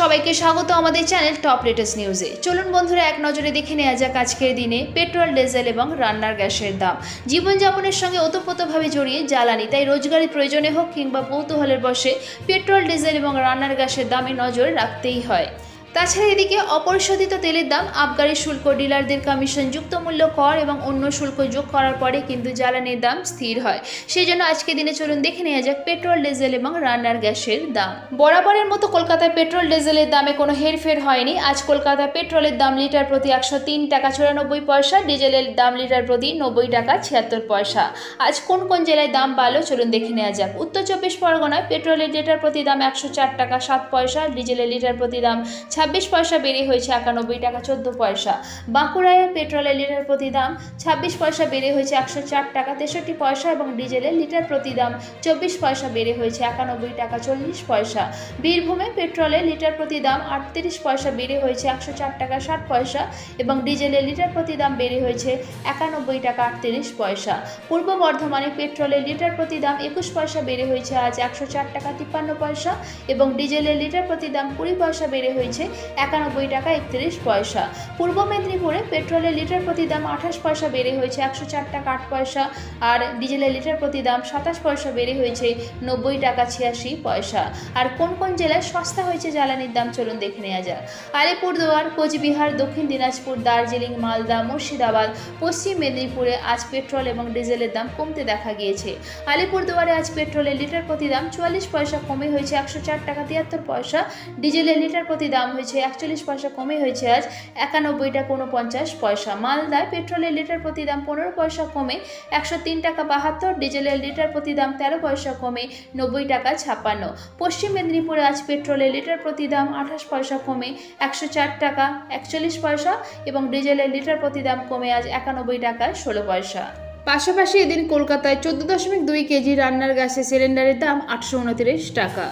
সবাইকে স্বাগত আমাদের চ্যানেল টপ লেটেস্ট নিউজে। চলুন বন্ধুরা, এক নজরে দেখে নেওয়া যাক আজকের দিনে পেট্রোল, ডিজেল এবং রান্নার গ্যাসের দাম। জীবনযাপনের সঙ্গে ওতপ্রোতভাবে জড়িয়ে জ্বালানি, তাই রোজগারের প্রয়োজনে হোক কিংবা কৌতূহলের বসে পেট্রোল, ডিজেল এবং রান্নার গ্যাসের দামে নজর রাখতেই হয়। তাছাড়া এদিকে অপরিশোধিত তেলের দাম আবগারি শুল্ক ডিলারদের কমিশন যুক্ত মূল্য কর এবং অন্য শুল্ক যোগ করার পরে কিন্তু জ্বালানির দাম স্থির হয়। সেই জন্য আজকে দিনে চলুন দেখে নেওয়া যাক পেট্রোল, ডিজেল এবং রান্নার গ্যাসের দাম। বরাবরের মতো কলকাতায় পেট্রোল, ডিজেলের দামে কোনো হেরফের হয়নি। আজ কলকাতায় পেট্রোলের দাম লিটার প্রতি একশো তিন টাকা চুরানব্বই পয়সা, ডিজেলের দাম লিটার প্রতি নব্বই টাকা ছিয়াত্তর পয়সা। আজ কোন কোন জেলায় দাম বাড়লো চলুন দেখে নেওয়া যাক। উত্তর চব্বিশ পরগনায় পেট্রোলের লিটার প্রতি দাম একশো চার টাকা সাত পয়সা, ডিজেলের লিটার প্রতি দাম ছাব্বিশ পয়সা বেড়ে হয়েছে একানব্বই টাকা চোদ্দ পয়সা। বাঁকুড়ায় পেট্রোলের লিটার প্রতি দাম, ছাব্বিশ পয়সা বেড়ে হয়েছে একশো চার টাকা তেষট্টি পয়সা এবং ডিজেলের লিটার প্রতি দাম, চব্বিশ পয়সা বেড়ে হয়েছে একানব্বই টাকা চল্লিশ পয়সা। বীরভূমে পেট্রোলের লিটার প্রতি দাম আটত্রিশ পয়সা বেড়ে হয়েছে একশো চার টাকা ষাট পয়সা এবং ডিজেলের লিটার প্রতি দাম বেড়ে হয়েছে একানব্বই টাকা আটত্রিশ পয়সা। পূর্ব বর্ধমানে পেট্রোলের লিটার প্রতি দাম একুশ পয়সা বেড়ে হয়েছে আজ একশো চার টাকা তিপ্পান্ন পয়সা এবং ডিজেলের লিটার প্রতি দাম কুড়ি পয়সা বেড়ে হয়েছে একানব্বই টাকা একত্রিশ পয়সা। পূর্ব মেদিনীপুরে পেট্রোলের লিটার প্রতি দাম আঠাশ পয়সা বেড়ে হয়েছে একশো চার টাকা আট পয়সা, আর ডিজেলের লিটার প্রতি দাম সাতাশ পয়সা বেড়ে হয়েছে নব্বই টাকা ছিয়াশি পয়সা। আর কোন কোন জেলায় সস্তা হয়েছে জ্বালানির দাম চলুন দেখে নেওয়া যাক। আলিপুরদুয়ার, কোচবিহার, দক্ষিণ দিনাজপুর, দার্জিলিং, মালদা, মুর্শিদাবাদ, পশ্চিম মেদিনীপুরে আজ পেট্রোল এবং ডিজেলের দাম কমতে দেখা গিয়েছে। আলিপুরদুয়ারে আজ পেট্রোলের লিটার প্রতি দাম চুয়াল্লিশ পয়সা কমে হয়েছে একশো চার টাকা তিয়াত্তর পয়সা, ডিজেলের লিটার প্রতি দাম হয়েছে, একচল্লিশ পয়সা কমে হয়েছে আজ একানব্বই টাকা উনপঞ্চাশ পয়সা। মালদায় পেট্রোলের লিটার প্রতি দাম পনেরো পয়সা কমে, একশো তিন টাকা বাহাত্তর, ডিজেলের লিটার প্রতি দাম তেরো পয়সা কমে, নব্বই টাকা ছাপ্পান্ন। পশ্চিম মেদিনীপুরে আজ পেট্রোলের লিটার প্রতি দাম আঠাশ পয়সা কমে, একশো চার টাকা একচল্লিশ পয়সা এবং ডিজেলের লিটার প্রতি দাম কমে আজ একানব্বই টাকা ষোলো পয়সা। পাশাপাশি এদিন কলকাতায় চোদ্দ দশমিক দুই কেজি রান্নার গ্যাসের সিলিন্ডারের দাম আটশো উনত্রিশ টাকা।